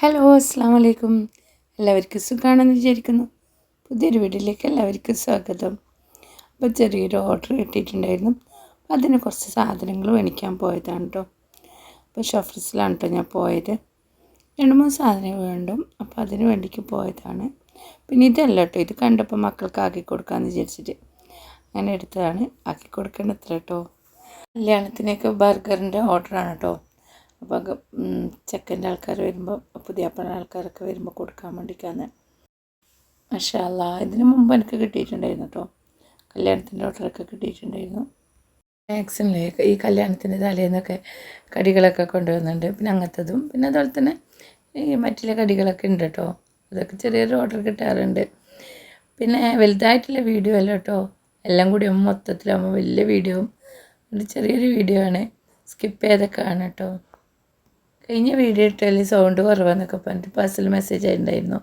Hello അസ്സാം വലൈക്കും എല്ലാവർക്കും സുഖമാണെന്ന് വിചാരിക്കുന്നു. പുതിയൊരു വീട്ടിലേക്ക് എല്ലാവർക്കും സ്വാഗതം. അപ്പോൾ ചെറിയൊരു ഓർഡർ കിട്ടിയിട്ടുണ്ടായിരുന്നു അപ്പോൾ അതിന് കുറച്ച് സാധനങ്ങൾ മേടിക്കാൻ പോയതാണ് കേട്ടോ അപ്പോൾ ഷോഫ്രീസിലാണ് കേട്ടോ ഞാൻ പോയത്. രണ്ട് മൂന്ന് സാധനങ്ങൾ വേണ്ടും. അപ്പോൾ അതിന് വേണ്ടിക്ക് പോയതാണ്. പിന്നെ ഇതല്ല കേട്ടോ ഇത് കണ്ടപ്പോൾ മക്കൾക്ക് ആക്കി കൊടുക്കാമെന്ന് വിചാരിച്ചിട്ട് അങ്ങനെ എടുത്തതാണ്. ആക്കി കൊടുക്കേണ്ടത്ര കേട്ടോ കല്യാണത്തിനൊക്കെ ബർഗറിന്റെ ഓർഡറാണ് കേട്ടോ അപ്പോൾ ചെക്കന്റെ ആൾക്കാർ വരുമ്പോൾ പുതിയപ്പന ആൾക്കാരൊക്കെ വരുമ്പോൾ കൊടുക്കാൻ വേണ്ടിയിട്ടാണ് മഷാല്ല ഇതിന് മുമ്പ് എനിക്ക് കിട്ടിയിട്ടുണ്ടായിരുന്നു കേട്ടോ കല്യാണത്തിന്റെ ഓർഡറൊക്കെ കിട്ടിയിട്ടുണ്ടായിരുന്നു. മാക്സിമല്ലേ ഈ കല്യാണത്തിന്റെ തലേന്നൊക്കെ കടികളൊക്കെ കൊണ്ടുവന്നുണ്ട്. പിന്നെ അങ്ങനത്തതും പിന്നെ അതുപോലെ തന്നെ ഈ മറ്റുള്ള കടികളൊക്കെ ഉണ്ട് കേട്ടോ അതൊക്കെ ചെറിയൊരു ഓർഡർ കിട്ടാറുണ്ട്. പിന്നെ വലുതായിട്ടുള്ള വീഡിയോ അല്ല കേട്ടോ എല്ലാം കൂടി മൊത്തത്തിലാകുമ്പോൾ വലിയ വീഡിയോ ചെറിയൊരു വീഡിയോ ആണ്. സ്കിപ്പ് ചെയ്തൊക്കെ ആണ് കേട്ടോ കഴിഞ്ഞ വീഡിയോ ഇട്ടാലും സൗണ്ട് കുറവാന്നൊക്കെ പറഞ്ഞിട്ട് പേഴ്സണൽ മെസ്സേജ് ആയിട്ടുണ്ടായിരുന്നു.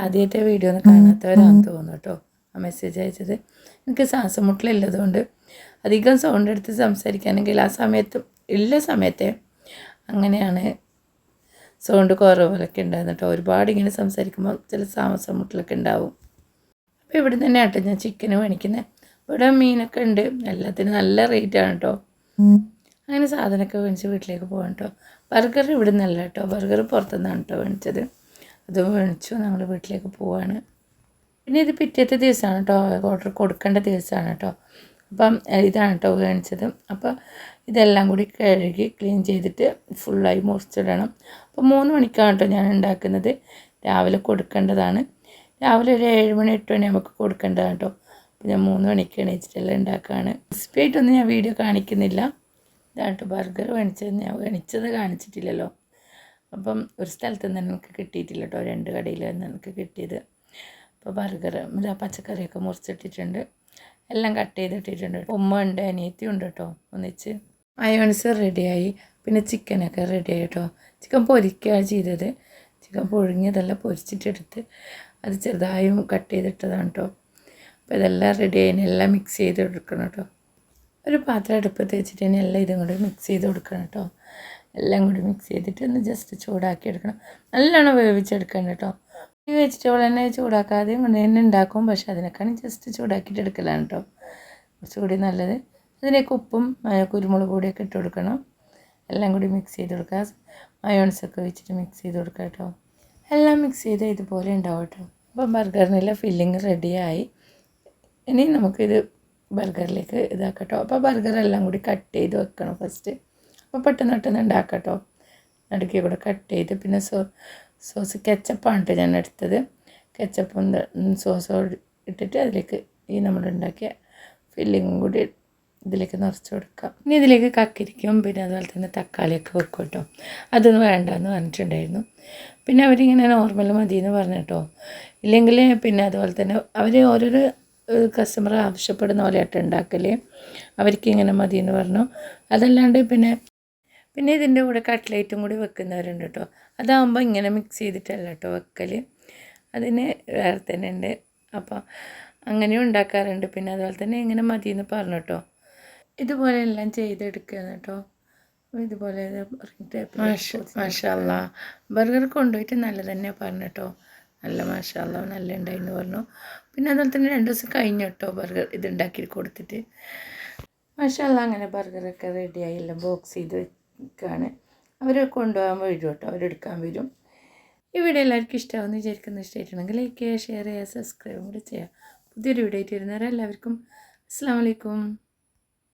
ആദ്യത്തെ വീഡിയോ ഒന്ന് കാണാത്തവരാണെന്ന് തോന്നുന്നു കേട്ടോ ആ മെസ്സേജ് അയച്ചത്. എനിക്ക് ശ്വാസം മുട്ടലുള്ളതുകൊണ്ട് അധികം സൗണ്ട് എടുത്ത് സംസാരിക്കാനെങ്കിൽ ആ സമയത്ത് ഉള്ള സമയത്തെ അങ്ങനെയാണ് സൗണ്ട് കുറവൊക്കെ ഉണ്ടായിരുന്നു കേട്ടോ. ഒരുപാട് ഇങ്ങനെ സംസാരിക്കുമ്പോൾ ചില ശ്വാസം മുട്ടലൊക്കെ ഉണ്ടാവും. അപ്പോൾ ഇവിടെ തന്നെ ആട്ടോ ഞാൻ ചിക്കന് മേടിക്കുന്നത് ഇവിടെ മീനൊക്കെ ഉണ്ട്. എല്ലാത്തിനും നല്ല റേറ്റാണ് കേട്ടോ. അങ്ങനെ സാധനമൊക്കെ മേടിച്ച് വീട്ടിലേക്ക് പോകാം കേട്ടോ ബർഗർ ഇവിടെ നിന്നല്ല കേട്ടോ ബർഗർ പുറത്തുനിന്നാണ് കേട്ടോ മേടിച്ചത്. അത് മേടിച്ചു. ഞങ്ങൾ വീട്ടിലേക്ക് പോവാണ്. പിന്നെ ഇത് പിറ്റേത്തെ ദിവസമാണ് കേട്ടോ ഓർഡർ കൊടുക്കേണ്ട ദിവസമാണ് കേട്ടോ അപ്പം ഇതാണ് കേട്ടോ മേടിച്ചത്. അപ്പോൾ ഇതെല്ലാം കൂടി കഴുകി ക്ലീൻ ചെയ്തിട്ട് ഫുള്ളായി മുറിച്ചിടണം. അപ്പോൾ മൂന്ന് മണിക്കാണ് കേട്ടോ ഞാൻ ഉണ്ടാക്കുന്നത്. രാവിലെ കൊടുക്കേണ്ടതാണ്. രാവിലെ ഒരു ഏഴ് മണി എട്ട് മണി നമുക്ക് കൊടുക്കേണ്ടതാണ് കേട്ടോ അപ്പോൾ ഞാൻ മൂന്ന് മണിക്ക് എണീച്ചിട്ടെല്ലാം ഉണ്ടാക്കുകയാണ് റെസിപ്പി ആയിട്ടൊന്നും ഞാൻ വീഡിയോ കാണിക്കുന്നില്ല. ഇതായിട്ട് ബർഗർ മേടിച്ചത്. ഞാൻ മേടിച്ചത് കാണിച്ചിട്ടില്ലല്ലോ. അപ്പം ഒരു സ്ഥലത്ത് നിന്ന് എനിക്ക് കിട്ടിയിട്ടില്ല കേട്ടോ. രണ്ട് കടയിൽ നിന്ന് എനിക്ക് കിട്ടിയത്. അപ്പോൾ ബർഗർ ഇതാ പച്ചക്കറിയൊക്കെ മുറിച്ചിട്ടിട്ടുണ്ട്. എല്ലാം കട്ട് ചെയ്തിട്ടിട്ടുണ്ട്. ഉമ്മ ഉണ്ട് അനിയത്തി ഉണ്ട് കേട്ടോ ഒന്നിച്ച്. മയോൺസ് റെഡിയായി. പിന്നെ ചിക്കനൊക്കെ റെഡിയായി കേട്ടോ. ചിക്കൻ പൊരിക്കുകയാണ് ചെയ്തത്. ചിക്കൻ പുഴുങ്ങിയതെല്ലാം പൊരിച്ചിട്ടെടുത്ത് അത് ചെറുതായും കട്ട് ചെയ്തിട്ടതാണ് കേട്ടോ. അപ്പോൾ ഇതെല്ലാം റെഡി ആയി എല്ലാം മിക്സ് ചെയ്ത് എടുക്കണം കേട്ടോ. ഒരു പാത്രം അടുപ്പത്ത് വെച്ചിട്ട് തന്നെ എല്ലാം ഇതും കൂടി മിക്സ് ചെയ്ത് കൊടുക്കണം കേട്ടോ എല്ലാം കൂടി മിക്സ് ചെയ്തിട്ട് ഒന്ന് ജസ്റ്റ് ചൂടാക്കി എടുക്കണം. നല്ലോണം വേവിച്ചെടുക്കണം കേട്ടോ ഈ വെജിറ്റബിൾ തന്നെ ചൂടാക്കാതെയും കൊണ്ട് തന്നെ ഉണ്ടാക്കും. പക്ഷെ അതിനേക്കാളും ജസ്റ്റ് ചൂടാക്കിയിട്ട് എടുക്കലാണ് കേട്ടോ കുറച്ചുകൂടി നല്ലത്. അതിലേക്ക് ഉപ്പും കുരുമുളക് പൊടിയൊക്കെ ഇട്ട് കൊടുക്കണം. എല്ലാം കൂടി മിക്സ് ചെയ്ത് കൊടുക്കുക. മയോൺസൊക്കെ വെച്ചിട്ട് മിക്സ് ചെയ്ത് കൊടുക്കുക കേട്ടോ എല്ലാം മിക്സ് ചെയ്ത് ഇതുപോലെ ഉണ്ടാവും കേട്ടോ അപ്പം ബർഗറിനുള്ള ഫില്ലിങ് റെഡിയായി ഇനി നമുക്കിത് ബർഗറിലേക്ക് ഇതാക്കട്ടോ. അപ്പോൾ ബർഗർ എല്ലാം കൂടി കട്ട് ചെയ്ത് വെക്കണം ഫസ്റ്റ് അപ്പോൾ പെട്ടെന്ന് പെട്ടെന്ന് ഉണ്ടാക്കട്ടോ നടുക്കി കൂടെ കട്ട് ചെയ്ത് പിന്നെ സോ സോസ് കെച്ചപ്പാണ് ഞാൻ എടുത്തത്. കെച്ചപ്പും സോസോ ഇട്ടിട്ട് അതിലേക്ക് ഈ നമ്മൾ ഉണ്ടാക്കിയ ഫില്ലിങ്ങും കൂടി ഇതിലേക്ക് നിറച്ച് കൊടുക്കാം. ഇനി ഇതിലേക്ക് കക്കിരിക്കും പിന്നെ അതുപോലെ തന്നെ തക്കാളിയൊക്കെ വെക്കും കേട്ടോ അതൊന്നും വേണ്ടെന്ന് പറഞ്ഞിട്ടുണ്ടായിരുന്നു. പിന്നെ അവരിങ്ങനെ നോർമൽ മതി എന്ന് കേട്ടോ ഇല്ലെങ്കിൽ പിന്നെ അതുപോലെ തന്നെ അവർ ഓരോരോ കസ്റ്റമർ ആവശ്യപ്പെടുന്ന പോലെയായിട്ട് ഉണ്ടാക്കൽ അവർക്ക് ഇങ്ങനെ മതി എന്ന് പറഞ്ഞു. അതല്ലാണ്ട് പിന്നെ പിന്നെ ഇതിന്റെ കൂടെ കട്ട്ലേറ്റും കൂടി വെക്കുന്നവരുണ്ട് കേട്ടോ അതാകുമ്പോൾ ഇങ്ങനെ മിക്സ് ചെയ്തിട്ടല്ല കേട്ടോ വെക്കൽ അതിന് വേറെ തന്നെ ഉണ്ട് അപ്പോൾ അങ്ങനെയും ഉണ്ടാക്കാറുണ്ട്. പിന്നെ അതുപോലെ തന്നെ ഇങ്ങനെ മതി എന്ന് പറഞ്ഞു കേട്ടോ ഇതുപോലെ എല്ലാം ചെയ്തെടുക്കുക കേട്ടോ ഇതുപോലെ മാഷല്ല ബർഗർ കൊണ്ടുപോയിട്ട് നല്ല തന്നെ പറഞ്ഞു കേട്ടോ നല്ല മാഷാല്ല നല്ല ഉണ്ടായിരുന്നു പറഞ്ഞു. പിന്നെ അതുപോലെ തന്നെ രണ്ട് ദിവസം കഴിഞ്ഞു കേട്ടോ ബർഗർ ഇത് ഉണ്ടാക്കി കൊടുത്തിട്ട് മാഷാല്ല അങ്ങനെ ബർഗറൊക്കെ റെഡിയായി എല്ലാം ബോക്സ് ചെയ്ത് വെക്കുകയാണ് അവർ കൊണ്ടുപോകാൻ വരും കേട്ടോ അവരെടുക്കാൻ വരും. ഈ വീഡിയോ എല്ലാവർക്കും ഇഷ്ടമാവുമെന്ന് വിചാരിക്കുന്ന. ഇഷ്ടമായിട്ടുണ്ടെങ്കിൽ ലൈക്ക് ചെയ്യുക ഷെയർ ചെയ്യുക സബ്സ്ക്രൈബ് കൂടി ചെയ്യുക. പുതിയൊരു വീഡിയോ ആയിട്ട് വരുന്നവരെ എല്ലാവർക്കും അസ്സാം വലൈക്കും